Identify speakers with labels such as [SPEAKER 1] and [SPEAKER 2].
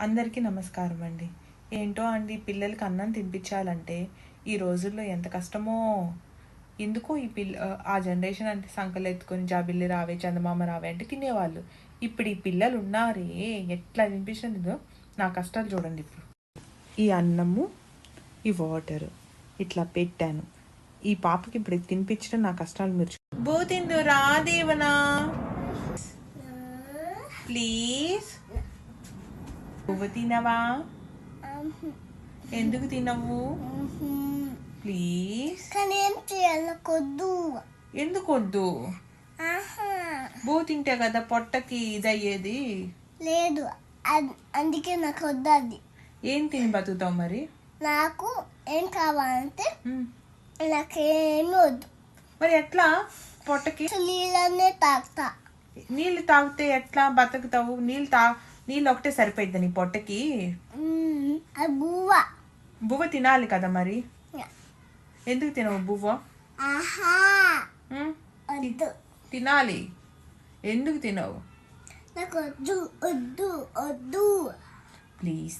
[SPEAKER 1] అందరికీ నమస్కారం అండి. ఏంటో అండి పిల్లలకి అన్నం తినిపించాలంటే ఈ రోజుల్లో ఎంత కష్టమో. ఎందుకో ఈ పిల్ల ఆ జనరేషన్ అంటే సంకలు ఎత్తుకొని జాబిల్లి రావే చందమామ రావే అంటే తినేవాళ్ళు. ఇప్పుడు ఈ పిల్లలు ఉన్నారే ఎట్లా తినిపించిందో నా కష్టాలు చూడండి ఇప్పుడు. ఈ అన్నము ఈ వాటర్ ఇట్లా పెట్టాను. ఈ పాపకి ఇప్పుడు తినిపించడం నా కష్టాలు మీరు చూ- బూతిందు రా దేవనా? ప్లీజ్. నువ్వు తినవా? ఎందుకు తినవు? ప్లీజ్.
[SPEAKER 2] కానీ ఏం
[SPEAKER 1] ఎందుకు వద్దు?
[SPEAKER 2] ఆహా.
[SPEAKER 1] బూ తింటే కదా పొట్టకి ఇదయ్యేది?
[SPEAKER 2] లేదు. అద్- అందుకే నాకు వద్దు అది.
[SPEAKER 1] ఏం తిని బతుకుతావు మరి?
[SPEAKER 2] నాకు ఏం కావాలంటే. నాకేమీ వద్దు.
[SPEAKER 1] మరి ఎట్లా? పొట్టకి?
[SPEAKER 2] నీళ్ళనే తాగుతా.
[SPEAKER 1] నీళ్ళు తాగితే ఎట్లా బతుకుతావు? నీళ్ళు తా నీళ్ళు ఒకటే సరిపోయిద్ది నీ పొట్టకి.
[SPEAKER 2] బువ్వ.
[SPEAKER 1] బువ్వ తినాలి కదా మరి? ఎందుకు తినవు బువ్వ? తినాలి. ఎందుకు తినవు?
[SPEAKER 2] నాకు వద్దు వద్దు వద్దు.
[SPEAKER 1] ప్లీజ్